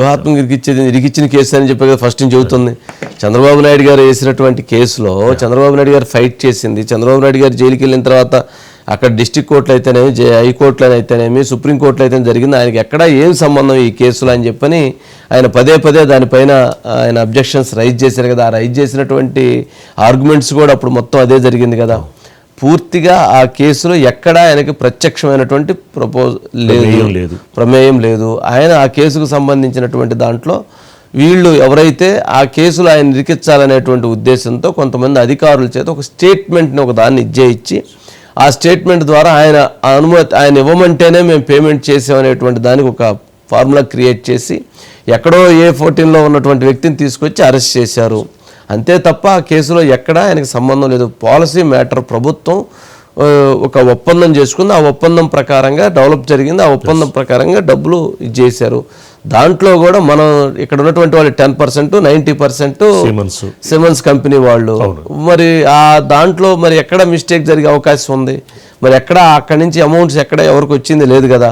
వ్యూహాత్మక ఇరికిచ్చేది ఇరికిచ్చిన కేసు అని చెప్పి కదా ఫస్ట్ నుంచి చెబుతుంది. చంద్రబాబు నాయుడు గారు వేసినటువంటి కేసులో చంద్రబాబు నాయుడు గారు ఫైట్ చేసింది. చంద్రబాబు నాయుడు గారు జైలుకి వెళ్ళిన తర్వాత అక్కడ డిస్టిక్ కోర్టులు అయితేనేమి జై హైకోర్టులో అయితేనేమి సుప్రీంకోర్టులో అయితే జరిగింది. ఆయనకి ఎక్కడ ఏం సంబంధం ఈ కేసులో అని చెప్పని ఆయన పదే పదే దానిపైన ఆయన అబ్జెక్షన్స్ రైజ్ చేశారు కదా. ఆ రైజ్ చేసినటువంటి ఆర్గ్యుమెంట్స్ కూడా అప్పుడు మొత్తం అదే జరిగింది కదా. పూర్తిగా ఆ కేసులో ఎక్కడా ఆయనకి ప్రత్యక్షమైనటువంటి ప్రపోజ్ లేదు. లేదు. ప్రమేయం లేదు. ఆయన ఆ కేసుకు సంబంధించినటువంటి దాంట్లో వీళ్ళు ఎవరైతే ఆ కేసులో ఆయన ఇరికించాలనేటువంటి ఉద్దేశంతో కొంతమంది అధికారుల చేత ఒక స్టేట్మెంట్ని ఒక దాన్ని ఇచ్చేయించి ఆ స్టేట్మెంట్ ద్వారా ఆయన అనుమతి ఆయన ఇవ్వమంటేనే మేము పేమెంట్ చేసామనేటువంటి దానికి ఒక ఫార్ములా క్రియేట్ చేసి ఎక్కడో ఏ ఫోర్టీన్లో ఉన్నటువంటి వ్యక్తిని తీసుకొచ్చి అరెస్ట్ చేశారు. అంతే తప్ప ఆ కేసులో ఎక్కడా ఆయనకి సంబంధం లేదు. పాలసీ మ్యాటర్ ప్రభుత్వం ఒక ఒప్పందం చేసుకుంది. ఆ ఒప్పందం ప్రకారంగా డెవలప్ జరిగింది. ఆ ఒప్పందం ప్రకారంగా డబ్బులు చేశారు దాంట్లో కూడా మనం ఇక్కడ ఉన్నటువంటి వాళ్ళు ten percent ninety percent Siemens company వాళ్ళు. మరి ఆ దాంట్లో మరి ఎక్కడ మిస్టేక్ జరిగే అవకాశం ఉంది? మరి ఎక్కడ అక్కడి నుంచి అమౌంట్స్ ఎక్కడ ఎవరికి వచ్చింది లేదు కదా?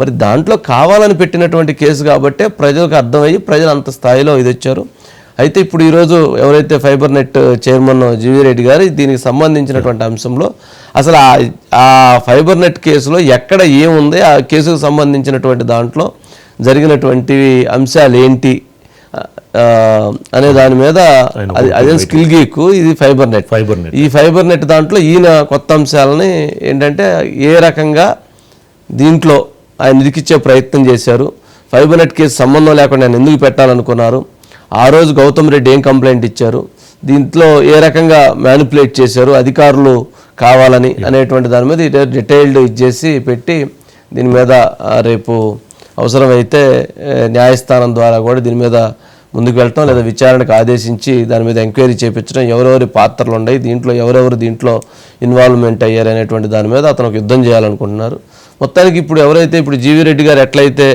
మరి దాంట్లో కావాలని పెట్టినటువంటి కేసు కాబట్టే ప్రజలకు అర్థమయ్యి ప్రజలు అంత స్థాయిలో ఇది వచ్చారు అయితే ఇప్పుడు ఈరోజు ఎవరైతే fibre net chairman GV Reddy గారు దీనికి సంబంధించినటువంటి అంశంలో అసలు ఆ ఫైబర్ నెట్ కేసులో ఎక్కడ ఏముంది? ఆ కేసుకు సంబంధించినటువంటి దాంట్లో జరిగినటువంటి అంశాలు ఏంటి? అనే దాని మీద అది అదే స్కిల్ గీక్ ఇది ఫైబర్ నెట్. Fibre net. ఈ ఫైబర్ నెట్ దాంట్లో ఈయన కొత్త అంశాలని ఏంటంటే ఏ రకంగా దీంట్లో ఆయన ఇరికిచ్చే ప్రయత్నం చేశారు? ఫైబర్ నెట్ కేసు సంబంధం లేకుండా ఆయన ఎందుకు పెట్టాలనుకున్నారు? ఆ రోజు గౌతమ్ రెడ్డి ఏం కంప్లైంట్ ఇచ్చారు? దీంట్లో ఏ రకంగా మ్యానిపులేట్ చేశారు? అధికారులు కావాలని అనేటువంటి దాని మీద డీటెయిల్డ్ ఇచ్చేసి పెట్టి దీని మీద రేపు అవసరమైతే న్యాయస్థానం ద్వారా కూడా దీని మీద ముందుకు వెళ్ళటం లేదా విచారణకు ఆదేశించి దాని మీద ఎంక్వైరీ చేయించడం ఎవరెవరి పాత్రలు ఉన్నాయి దీంట్లో ఎవరెవరు దీంట్లో ఇన్వాల్వ్మెంట్ అయ్యారు అనేటువంటి దాని మీద అతను ఒక యుద్ధం చేయాలనుకుంటున్నారు. మొత్తానికి ఇప్పుడు ఎవరైతే ఇప్పుడు జీవీ రెడ్డి గారు ఎట్లయితే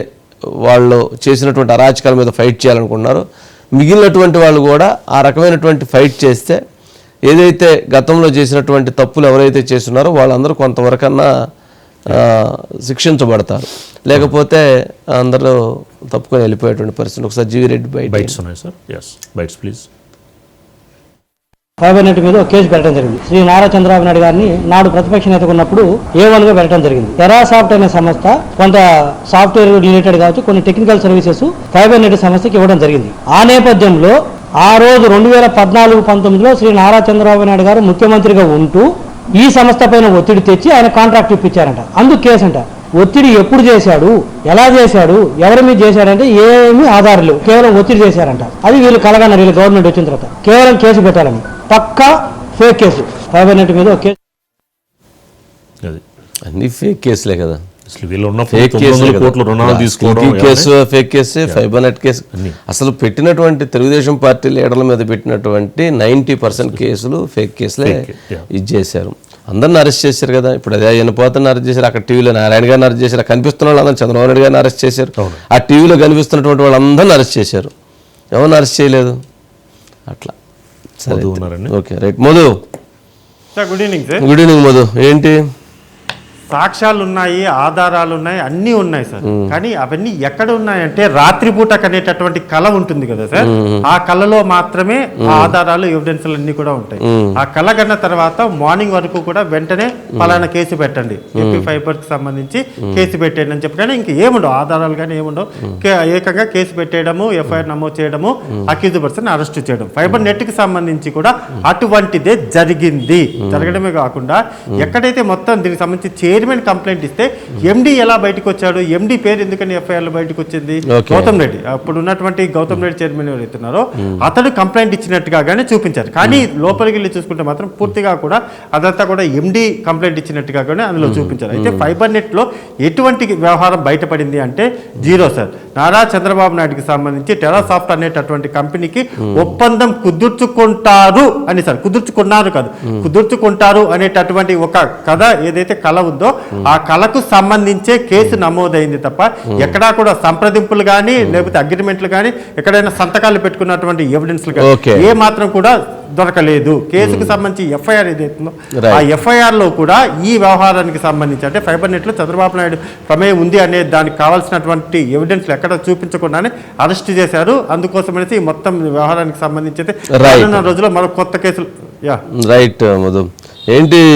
వాళ్ళు చేసినటువంటి అరాచకాల మీద ఫైట్ చేయాలనుకుంటున్నారో మిగిలినటువంటి వాళ్ళు కూడా ఆ రకమైనటువంటి ఫైట్ చేస్తే ఏదైతే గతంలో చేసినటువంటి తప్పులు ఎవరైతే చేస్తున్నారో వాళ్ళందరూ కొంతవరకన్నా శిక్షించబడతారు. లేకపోతే అందరూ తప్పుకొని వెళ్ళిపోయేటువంటి పరిస్థితి ఒకసారి జీవీ రెడ్డి బయట బైట్స్ ఉన్నాయి sir yes bytes please fibre net మీద ఒక కేసు పెట్టడం జరిగింది. శ్రీ నారా చంద్రబాబు నాయుడు గారిని నాడు ప్రతిపక్ష నేతగా ఉన్నప్పుడు ఏ వన్గా పెట్టడం జరిగింది. టెరాసాఫ్ట్ అనే సంస్థ కొంత సాఫ్ట్వేర్ రిలేటెడ్ కావచ్చు కొన్ని టెక్నికల్ సర్వీసెస్ ఫైబర్ నెట్ సంస్థకి ఇవ్వడం జరిగింది. ఆ నేపథ్యంలో ఆ రోజు రెండు వేల పద్నాలుగు పంతొమ్మిదిలో శ్రీ నారా చంద్రబాబు నాయుడు గారు ముఖ్యమంత్రిగా ఉంటూ ఈ సంస్థ పైన ఒత్తిడి తెచ్చి ఆయన కాంట్రాక్ట్ ఇప్పించారంట. అందుకు కేసు అంట ఒత్తిడి ఎప్పుడు చేశాడు? ఎలా చేశాడు? ఎవరి మీద చేశాడంటే ఏమీ ఆధారం కేవలం ఒత్తిడి చేశారంట. అది వీళ్ళు కలగన్నారు వీళ్ళు గవర్నమెంట్ వచ్చిన తర్వాత. కేవలం కేసు పెట్టాలని. పక్కా ఫేక్ కేసు. నెట్ మీద ఒక కేసు. అది. అన్ని ఫేక్ కేసులే కదా. అసలు వీళ్ళు ఫేక్ కేసు కోట్ల రుణాలు తీసుకోవడం case fake case fibre net case. అసలు పెట్టినటువంటి తెలుగుదేశం పార్టీ లీడర్ల మీద పెట్టినటువంటి నైంటీ పర్సెంట్ కేసులు ఫేక్ కేసులే. ఇది చేశారు. అందరిని అరెస్ట్ చేశారు కదా. ఇప్పుడు అదే ఎన్నిపోతని అరెస్ట్ చేశారు అక్కడ టీవీలో నారాయణ గారిని అరెస్ట్ చేశారు కనిపిస్తున్న వాళ్ళందరూ చంద్రబాబు నాయుడు గారిని అరెస్ట్ చేశారు. ఆ టీవీలో కనిపిస్తున్నటువంటి వాళ్ళందరిని అరెస్ట్ చేశారు. ఎవరిని అరెస్ట్ చేయలేదు? అట్లా. మధు ఉన్నారండి. Okay right. Madhu. Sir good evening sir. Good evening Madhu. ఏంటి? సాక్ష్యాలు ఉన్నాయి ఆధారాలు ఉన్నాయి అన్నీ ఉన్నాయి సార్. కానీ అవన్నీ ఎక్కడ ఉన్నాయంటే రాత్రిపూట కనేటటువంటి కళ ఉంటుంది కదా సార్. ఆ కళలో మాత్రమే ఆ ఆధారాలు ఎవిడెన్స్ అన్ని కూడా ఉంటాయి. ఆ కళ కన్న తర్వాత మార్నింగ్ వరకు కూడా వెంటనే పలానా కేసు పెట్టండి. ఏపీ ఫైబర్కి సంబంధించి కేసు పెట్టండి అని చెప్పి. కానీ ఇంక ఏముండవు ఆధారాలు కానీ ఏముండవు. ఏకంగా కేసు పెట్టేయడము ఎఫ్ఐఆర్ నమోదు చేయడము అక్యూజ్ పర్సన్ అరెస్ట్ చేయడం. ఫైబర్ నెట్కి సంబంధించి కూడా అటువంటిదే జరిగింది. జరగడమే కాకుండా ఎక్కడైతే మొత్తం దీనికి సంబంధించి చైర్మన్ కంప్లైంట్ ఇస్తే ఎండి ఎలా బయటకు వచ్చాడు? ఎండి పేరు ఎందుకని ఎఫ్ఐఆర్లో బయటకు వచ్చింది. గౌతమ్ రెడ్డి. అప్పుడు ఉన్నటువంటి గౌతమ్ రెడ్డి చైర్మన్ ఎవరైతున్నారో అతడు కంప్లైంట్ ఇచ్చినట్టుగా కానీ చూపించారు. కానీ లోపలికి వెళ్ళి చూసుకుంటే మాత్రం పూర్తిగా కూడా అదంతా కూడా ఎండి కంప్లైంట్ ఇచ్చినట్టుగా కానీ అందులో చూపించారు. అయితే ఫైబర్ నెట్లో ఎటువంటి వ్యవహారం బయటపడింది అంటే జీరో సార్. నారా చంద్రబాబు నాయుడుకి సంబంధించి టెరాసాఫ్ట్ అనేటటువంటి కంపెనీకి ఒప్పందం కుదుర్చుకుంటారు అని సార్. కుదుర్చుకున్నారు కాదు. కుదుర్చుకుంటారు అనేటటువంటి ఒక కథ ఏదైతే కళ ఉందో ఉందో ఆ కళకు సంబంధించే కేసు నమోదైంది తప్ప ఎక్కడా కూడా సంప్రదింపులు కానీ లేకపోతే అగ్రిమెంట్లు కానీ ఎక్కడైనా సంతకాలు పెట్టుకున్నటువంటి ఎవిడెన్స్లు. కానీ ఏ మాత్రం కూడా దొరకలేదు. కేసుకు సంబంధించి ఎఫ్ఐఆర్ ఏదైతుందో. ఆ ఎఫ్ఐఆర్లో కూడా ఈ వ్యవహారానికి సంబంధించి అంటే ఫైబర్ నెట్లో చంద్రబాబు నాయుడు ప్రమేయం ఉంది అనే దానికి కావాల్సినటువంటి ఎవిడెన్స్ ఎక్కడ చూపించకుండానే అరెస్ట్ చేశారు. అందుకోసం అనేసి ఈ మొత్తం వ్యవహారానికి సంబంధించి అయితే రోజుల్లో మరో కొత్త కేసులు యా. రైట్ మధు. ఏంటి